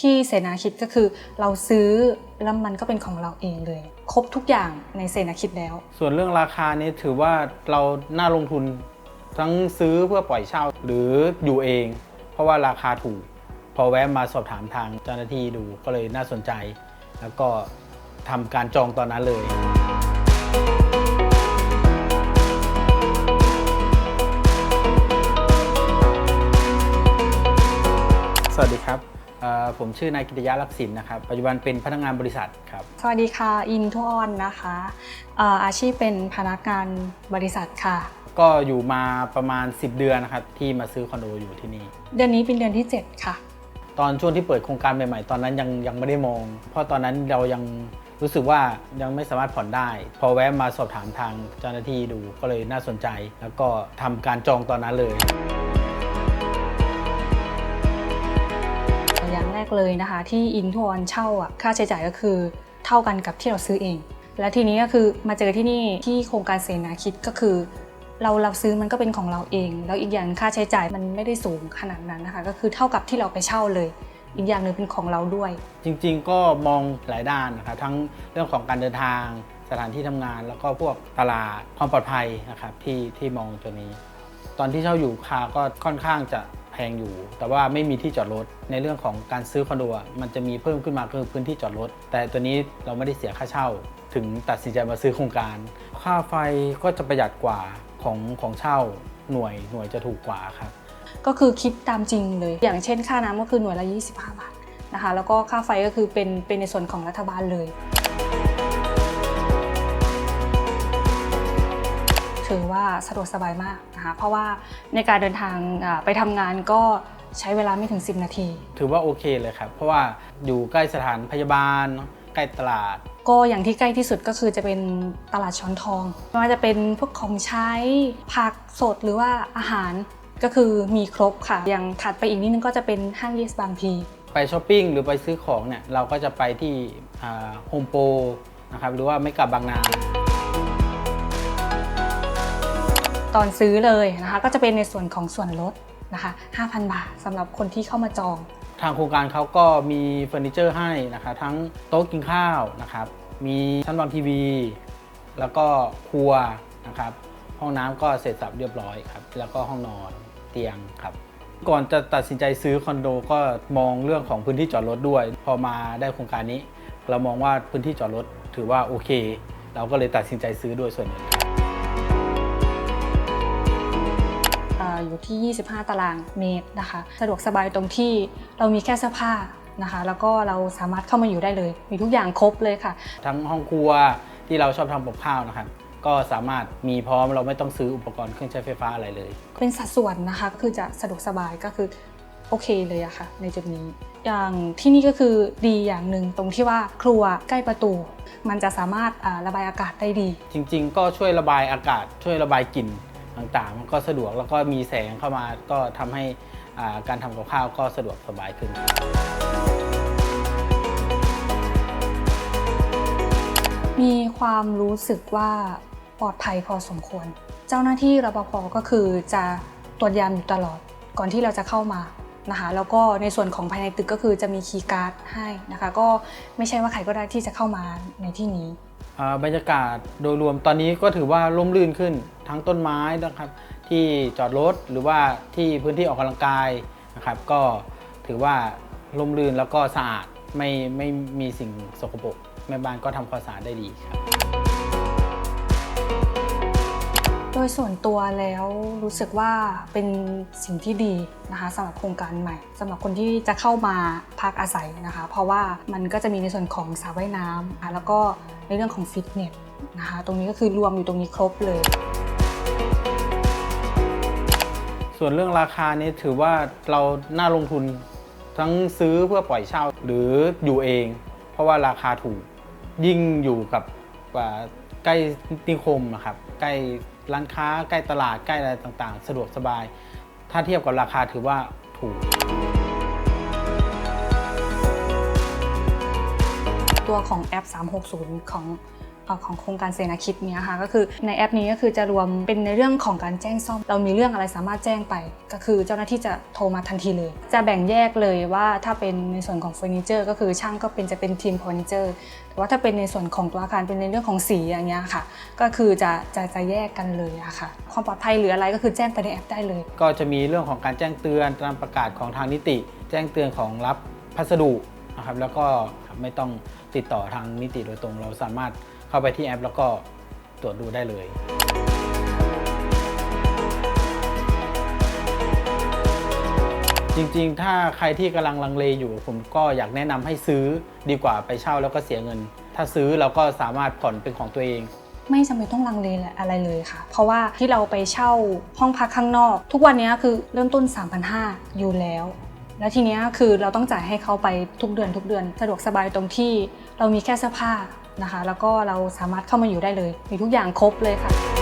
ที่เสนาคิดก็คือเราซื้อแล้วมันก็เป็นของเราเองเลย ครบทุกอย่างในเสนาคิดแล้ว ส่วนเรื่องราคานี้ถือว่าเราน่าลงทุนทั้งซื้อเพื่อปล่อยเช่าหรืออยู่เอง เพราะว่าราคาถูก พอแวะมาสอบถามทางเจ้าหน้าที่ดูก็เลยน่าสนใจ แล้วก็ทำการจองตอนนั้นเลย ผมชื่อนายกิติยะลักษิณนะครับ ปัจจุบันเป็นพนักงานบริษัทครับ สวัสดีค่ะ อินทุออนนะคะเอ่ออาชีพเป็นพนักงานบริษัทค่ะ ก็อยู่มาประมาณ 10 เดือนนะครับที่มาซื้อคอนโดอยู่ที่นี่ เดือนนี้เป็นเดือนที่ 7 ค่ะ ตอนช่วงที่เปิดโครงการใหม่ๆ ตอนนั้นยังยังไม่ได้มอง เพราะตอนนั้นเรายังรู้สึกว่ายังไม่สามารถผ่อนได้ พอแวะมาสอบถามทางเจ้าหน้าที่ดูก็เลยน่าสนใจ แล้วก็ทำการจองตอนนั้นเลย เลยนะคะ ที่อินทุอนเช่าอะค่าใช้จ่ายก็คือเท่ากันกับที่เราซื้อเอง และทีนี้ก็คือมาเจอที่นี่ที่โครงการเสนาคิดก็คือ เราเราซื้อมันก็เป็นของเราเอง แล้วอีกอย่างค่าใช้จ่ายมันไม่ได้สูงขนาดนั้นนะคะ ก็คือเท่ากับที่เราไปเช่าเลยอีกอย่างหนึ่งเป็นของเราด้วย จริงๆ ก็มองหลายด้านนะครับทั้งเรื่องของการเดินทางสถานที่ทำงาน แล้วก็พวกตลาดความปลอดภัยนะครับที่ที่มองตัวนี้ ตอนที่เช่าอยู่คาก็ค่อนข้างจะ งอยู่ แต่ว่าไม่มีที่จอดรถ ในเรื่องของการซื้อคอนโดมันจะมีเพิ่มขึ้นมาคือพื้นที่จอดรถ แต่ตัวนี้เราไม่ได้เสียค่าเช่า ถึงตัดสินใจมาซื้อโครงการ ค่าไฟก็จะประหยัดกว่าของของเช่าหน่วยหน่วยจะถูกกว่าครับ ก็คือคิดตามจริงเลย อย่างเช่น ค่าน้ำก็คือหน่วยละ 25 บาทนะคะ แล้วก็ค่าไฟก็คือเป็นเป็นในส่วนของรัฐบาลเลย ถือว่าสะดวกสบายมากนะคะเพราะว่าในการเดินทางอ่าไปทำงานก็ใช้เวลาไม่ถึง 10 นาที ถือว่าโอเคเลยครับ เพราะว่าอยู่ใกล้สถานพยาบาลเนอะใกล้ตลาด ก็อย่างที่ใกล้ที่สุดก็คือจะเป็นตลาดช้อนทองไม่ว่าจะเป็นพวกของใช้ผักสดหรือว่าอาหารก็คือมีครบค่ะอย่างถัดไปอีกนิดนึงก็จะเป็นห้างเยสบางพีไปช้อปปิ้งหรือไปซื้อของเนี่ยเราก็จะไปที่โฮมโปรนะครับหรือว่าไม่กลับบางนา ตอนซื้อเลยนะคะก็จะเป็นในส่วนของส่วนลดนะคะ5,000 บาทสำหรับคนที่เข้ามาจอง ทางโครงการเขาก็มีเฟอร์นิเจอร์ให้นะครับทั้งโต๊ะกินข้าวนะครับมีชั้นวางทีวี แล้วก็ครัวนะครับห้องน้ำก็เสร็จสับเรียบร้อยครับแล้วก็ห้องนอนเตียงครับก่อนจะตัดสินใจซื้อคอนโดก็มองเรื่องของพื้นที่จอดรถด้วย พอมาได้โครงการนี้ เรามองว่าพื้นที่จอดรถถือว่าโอเค เราก็เลยตัดสินใจซื้อด้วยส่วนหนึ่ง อยู่ที่ 25 ตารางเมตรนะคะ สะดวกสบายตรงที่เรามีแค่เสื้อผ้านะคะ แล้วก็เราสามารถเข้ามาอยู่ได้เลย มีทุกอย่างครบเลยค่ะ ทั้งห้องครัวที่เราชอบทำกับข้าวนะครับก็สามารถมีพร้อมเราไม่ต้องซื้ออุปกรณ์เครื่องใช้ไฟฟ้าอะไรเลย เป็นสัดส่วนนะคะก็คือจะสะดวกสบายก็คือโอเคเลยอะค่ะ ในจุดนี้ อย่างที่นี่ก็คือดีอย่างหนึ่งตรงที่ว่าครัวใกล้ประตู มันจะสามารถอ่าระบายอากาศได้ดี จริง ๆ ก็ช่วยระบายอากาศ ช่วยระบายกลิ่น ต่างๆ มันก็สะดวกแล้วก็มีแสงเข้ามาก็ทำให้าการทำกับข้าวก็สะดวกสบายขึ้น มีความรู้สึกว่าปลอดภัยพอสมควร เจ้าหน้าที่รปภก็คือจะตรวจยามอยู่ตลอดก่อนที่เราจะเข้ามานะคะแล้วก็ในส่วนของภายในตึกก็คือจะมีคีย์การ์ดให้นะคะ ก็ไม่ใช่ว่าใครก็ได้ที่จะเข้ามาในที่นี้ บรรยากาศโดยรวมตอนนี้ก็ถือว่าร่มรื่นขึ้นทั้งต้นไม้นะครับที่จอดรถหรือว่าที่พื้นที่ออกกำลังกายนะครับ ก็ถือว่าร่มรื่นแล้วก็สะอาดไม่ไม่มีสิ่งสกปรกแม่บ้านก็ทำความสะอาดได้ดีครับ ดยส่วนตัวแล้วรู้สึกว่าเป็นสิ่งที่ดีนะคะสำหรับโครงการใหม่สำหรับคนที่จะเข้ามาพักอาศัยนะคะ เพราะว่ามันก็จะมีในส่วนของสระว่ายน้ำนะคะแล้วก็ในเรื่องของฟิตเนสนะคะตรงนี้ก็คือรวมอยู่ตรงนี้ครบเลย ส่วนเรื่องราคานี้ถือว่าเราน่าลงทุนทั้งซื้อเพื่อปล่อยเช่าหรืออยู่เอง เพราะว่าราคาถูกยิ่งอยู่กับใกล้นิคมนะครับใกล้ ร้านค้าใกล้ตลาดใกล้อะไรต่างๆ สะดวกสบาย ถ้าเทียบกับราคาถือว่าถูก ตัวของแอป 360 ของ ของโครงการเซนาคิดเนี้ยค่ะก็คือในแอปนี้ก็คือจะรวมเป็นในเรื่องของการแจ้งซ่อม เรามีเรื่องอะไรสามารถแจ้งไป ก็คือเจ้าหน้าที่จะโทรมาทันทีเลย จะแบ่งแยกเลยว่าถ้าเป็นในส่วนของเฟอร์นิเจอร์ก็คือช่างก็เป็นจะเป็นทีมเฟอร์นิเจอร์แต่ว่าถ้าเป็นในส่วนของตัวอาคารเป็นในเรื่องของสีอย่างเงี้ยค่ะ ก็คือจะจะจะแยกกันเลยอะค่ะ ความปลอดภัยหรืออะไรก็คือแจ้งไปในแอปได้เลย ก็จะมีเรื่องของการแจ้งเตือนตามประกาศของทางนิติ แจ้งเตือนของรับพัสดุนะครับแล้วก็ไม่ต้องติดต่อทางนิติโดยตรงเราสามารถ เข้าไปที่แอปแล้วก็ตรวจดูได้เลยจริงๆ ถ้าใครที่กำลังลังเลอยู่ ผมก็อยากแนะนำให้ซื้อดีกว่าไปเช่าแล้วก็เสียเงิน ถ้าซื้อเราก็สามารถผ่อนเป็นของตัวเอง ไม่จำเป็นต้องลังเลอะไรเลยค่ะ เพราะว่าที่เราไปเช่าห้องพักข้างนอก ทุกวันนี้คือเริ่มต้น 3,500อยู่แล้ว แล้วทีนี้คือเราต้องจ่ายให้เขาไปทุกเดือนทุกเดือน สะดวกสบายตรงที่เรามีแค่เสื้อผ้า นะคะ แล้วก็เราสามารถเข้ามาอยู่ได้เลย มีทุกอย่างครบเลยค่ะ